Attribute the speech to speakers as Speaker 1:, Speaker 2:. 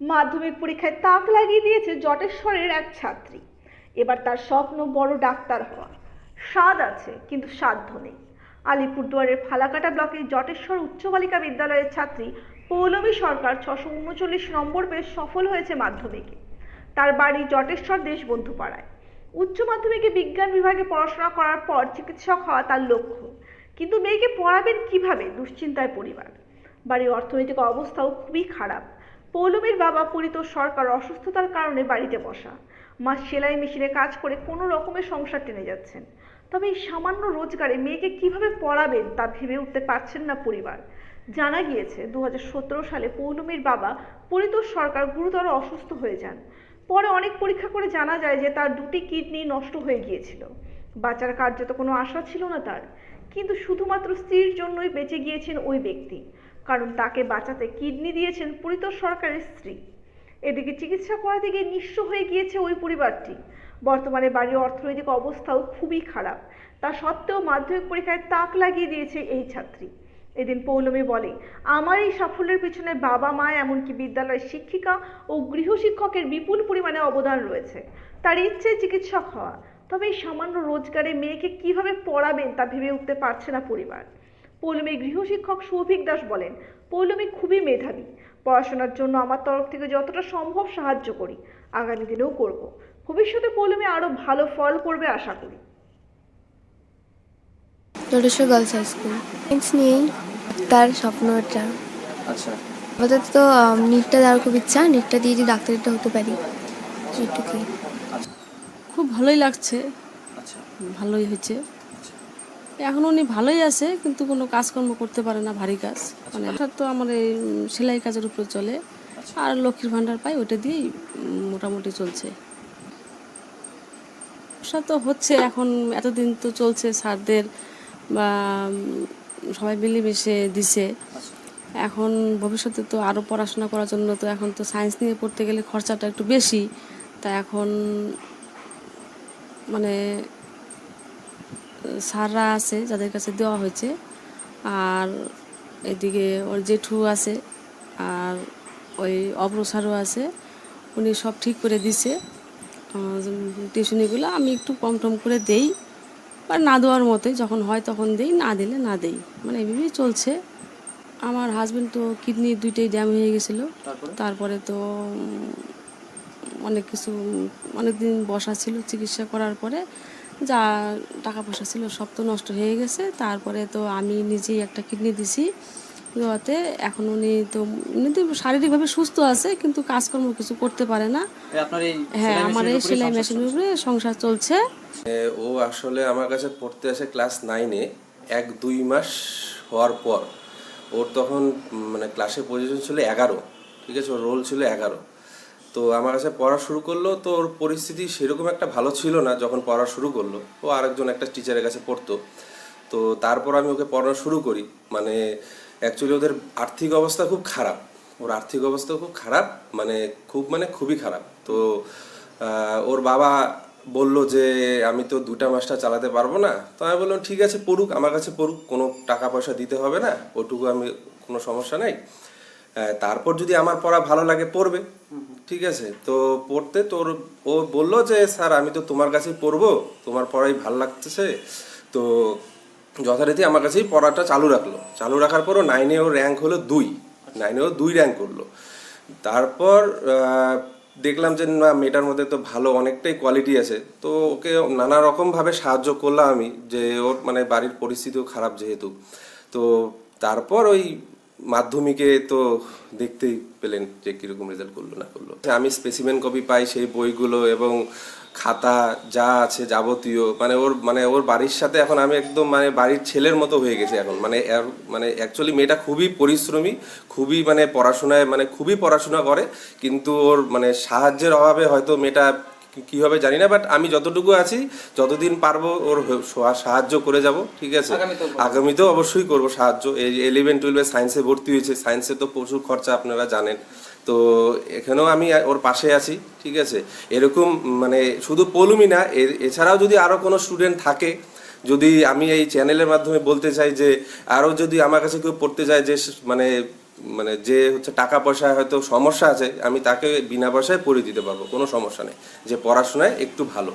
Speaker 1: মাধ্যমিক পরীক্ষায় তাক লাগিয়ে দিয়েছে জটেশ্বরের এক ছাত্রী। এবার তার স্বপ্ন বড় ডাক্তার হওয়া। স্বাদ আছে, কিন্তু সাধ্য নেই। আলিপুরদুয়ারের ফালাকাটা ব্লকের জটেশ্বর উচ্চ বালিকা বিদ্যালয়ের ছাত্রী পৌলমী সরকার ছশো উনচল্লিশ নম্বর পেয়ে সফল হয়েছে মাধ্যমিকে। তার বাড়ি জটেশ্বর দেশবন্ধু পাড়ায় উচ্চ মাধ্যমিকে বিজ্ঞান বিভাগে পড়াশোনা করার পর চিকিৎসক হওয়া তার লক্ষ্য। কিন্তু মেয়েকে পড়াবেন কীভাবে? দুশ্চিন্তায় পরিবার। বাড়ির অর্থনৈতিক অবস্থাও খুবই খারাপ। পৌলমীর বাবা পরিত সরকার অসুস্থতার কারণে বাড়িতে বসা। মা সেলাই মেশিনে কাজ করে কোনো রকমের সংসার টেনে যাচ্ছেন। তবে এই সামান্য রোজগারে মেয়েকে কীভাবে পড়াবেন তা ভেবে উঠতে পারছেন না পরিবার। জানা গিয়েছে দু হাজার সতেরো সালে পৌলমীর বাবা পরিতোষ সরকার গুরুতর অসুস্থ হয়ে যান। পরে অনেক পরীক্ষা করে জানা যায় যে তার দুটি কিডনি নষ্ট হয়ে গিয়েছিল। বাঁচার কার্যত কোনো আশা ছিল না তার। কিন্তু শুধুমাত্র স্ত্রীর জন্যই বেঁচে গিয়েছেন ওই ব্যক্তি। কারণ তাকে বাঁচাতে কিডনি দিয়েছেন পরিতোষ সরকারের স্ত্রী। এদিকে চিকিৎসা করাতে গিয়ে নিঃস্ব হয়ে গিয়েছে ওই পরিবারটি। বর্তমানে বাড়ির অর্থনৈতিক অবস্থাও খুবই খারাপ। তা সত্ত্বেও মাধ্যমিক পরীক্ষায় তাক লাগিয়ে দিয়েছে এই ছাত্রী। এদিন পৌলমী বলে, আমার এই সাফল্যের পিছনে বাবা মা, এমনকি বিদ্যালয়ের শিক্ষিকা ও গৃহশিক্ষকের বিপুল পরিমাণে অবদান রয়েছে। তার ইচ্ছে চিকিৎসক হওয়া। তবে এই সামান্য রোজগারে মেয়েকে কীভাবে পড়াবেন তা ভেবে উঠতে পারছে না পরিবার। পৌলমীর গৃহশিক্ষক সৌভিক দাস বলেন পৌলমী খুবই মেধাবী। পড়াশোনার জন্য আমার তরফ থেকে যতটা সম্ভব সাহায্য করি। আগামী দিনেও করব। ভবিষ্যতে পৌলমী আরও ভালো ফল করবে আশা করি।
Speaker 2: Jateswar girls high school. Science নিয়েই তার স্বপ্ন এটা।
Speaker 3: আচ্ছা।
Speaker 2: আপাতত তো নিটটা দেওয়ার খুব ইচ্ছা। নিটটা দিয়ে যদি ডাক্তারিটা হতে পারি সেটুকুই
Speaker 4: খুব ভালোই লাগছে।
Speaker 3: আচ্ছা।
Speaker 4: ভালোই হয়েছে। এখন উনি ভালোই আছে, কিন্তু কোনো কাজকর্ম করতে পারে না ভারী কাজ। মানে এটা তো আমার এই সেলাই কাজের উপর চলে, আর লক্ষ্মীর ভাণ্ডার পাই ওটা দিয়েই মোটামুটি চলছে। সমস্যা তো হচ্ছে এখন, এতদিন তো চলছে, স্যারদের বা সবাই মিলেমিশে দিছে। এখন ভবিষ্যতে তো আরও পড়াশোনা করার জন্য তো এখন তো সায়েন্স নিয়ে পড়তে গেলে খরচাটা একটু বেশি। তা এখন মানে স্যাররা আছে যাদের কাছে দেওয়া হয়েছে। আর এদিকে ওর জেঠু আছে আর ওই অব্র স্যারও আছে। উনি সব ঠিক করে দিছে। টিউশনিগুলো আমি একটু কম টম করে দেই। বা না দেওয়ার মতোই যখন হয় তখন দেই না দিলে না দেই। মানে এভাবেই চলছে। আমার হাজব্যান্ড তো কিডনি দুইটাই ড্যাম হয়ে গেছিল।
Speaker 3: তারপরে?
Speaker 4: তারপরে তো অনেক কিছু অনেক দিন বসা ছিল চিকিৎসা করার পরে। যা টাকা পয়সা ছিল সব তো নষ্ট হয়ে গেছে। তারপরে তো আমি নিজেই একটা কিডনি দিছি দেওয়াতে। এখন উনি তো উনি তো শারীরিকভাবে সুস্থ আছে কিন্তু কাজকর্ম কিছু করতে পারে না।
Speaker 3: এই আপনার এই
Speaker 4: হ্যাঁ আমার এই সেলাই
Speaker 3: সংসার
Speaker 4: মেশিনের উপরে সংসার চলছে।
Speaker 5: ও আসলে আমার কাছে পড়তে আসে ক্লাস নাইনে। এক দুই মাস হওয়ার পর। ওর তখন মানে ক্লাসের পজিশন ছিল এগারো। ঠিক আছে ওর রোল ছিল এগারো। তো আমার কাছে পড়া শুরু করল, তো ওর পরিস্থিতি সেরকম একটা ভালো ছিল না যখন পড়া শুরু করল। ও আরেকজন একটা টিচারের কাছে পড়তো। তো তারপর আমি ওকে পড়ানো শুরু করি। মানে অ্যাকচুয়ালি ওদের আর্থিক অবস্থা খুব খারাপ। ওর আর্থিক অবস্থা খুব খারাপ মানে খুব মানে খুবই খারাপ। তো ওর বাবা বলল যে, আমি তো দুটা মাসটা চালাতে পারব না। তো আমি বললাম, ঠিক আছে, পড়ুক, আমার কাছে পড়ুক, কোনো টাকা পয়সা দিতে হবে না, ওটুকু আমি, কোনো সমস্যা নেই। তারপর যদি আমার পড়া ভালো লাগে, পড়বে। ঠিক আছে, তো পড়তে তোর, ও বলল যে, স্যার, আমি তো তোমার কাছেই পড়ব, তোমার পড়াই ভালো লাগতেছে। তো যথারীতি আমার কাছেই পড়াটা চালু রাখল। চালু রাখার পরও নাইনে ওর র্যাঙ্ক হলো দুই। নাইনে ও দুই র্যাঙ্ক করল। তারপর দেখলাম যে, না, মেয়েটার মধ্যে তো ভালো অনেকটাই কোয়ালিটি আছে। তো ওকে নানা রকমভাবে সাহায্য করলাম আমি, যে ওর মানে বাড়ির পরিস্থিতিও খারাপ যেহেতু। তো তারপর ওই মাধ্যমিকে তো দেখতেই পেলেন যে কীরকম রেজাল্ট করল, না করল। আমি স্পেসিমেন কপি পাই সেই বইগুলো এবং খাতা যা আছে যাবতীয় মানে ওর মানে ওর বাড়ির সাথে এখন আমি একদম মানে বাড়ির ছেলের মতো হয়ে গেছি এখন। মানে মানে অ্যাকচুয়ালি মেয়েটা খুবই পরিশ্রমী, খুবই মানে পড়াশোনায় মানে খুবই পড়াশোনা করে, কিন্তু ওর মানে সাহায্যের অভাবে হয়তো মেয়েটা কি- হবে জানি না বাট আমি যতটুকু আছি যতদিন পারব ওর সাহায্য করে যাব ঠিক আছে?
Speaker 3: আগামীতেও।
Speaker 5: অবশ্যই করব সাহায্য। এই ইলেভেন টুয়েলভে সায়েন্সে ভর্তি হয়েছে সায়েন্সে তো প্রচুর খরচা আপনারা জানেন। তো এখানেও আমি ওর পাশে আছি ঠিক আছে? এরকম মানে শুধু পলুমি না এছাড়াও যদি আরও কোনো স্টুডেন্ট থাকে যদি আমি এই চ্যানেলের মাধ্যমে বলতে চাই যে আরও যদি আমার কাছে কেউ পড়তে চায় যে মানে মানে যে হচ্ছে টাকা পয়সা হয়তো সমস্যা আছে, আমি তাকে বিনা পয়সায় পড়িয়ে দিতে পারব, কোনো সমস্যা নেই। যে পড়াশোনায় একটু ভালো।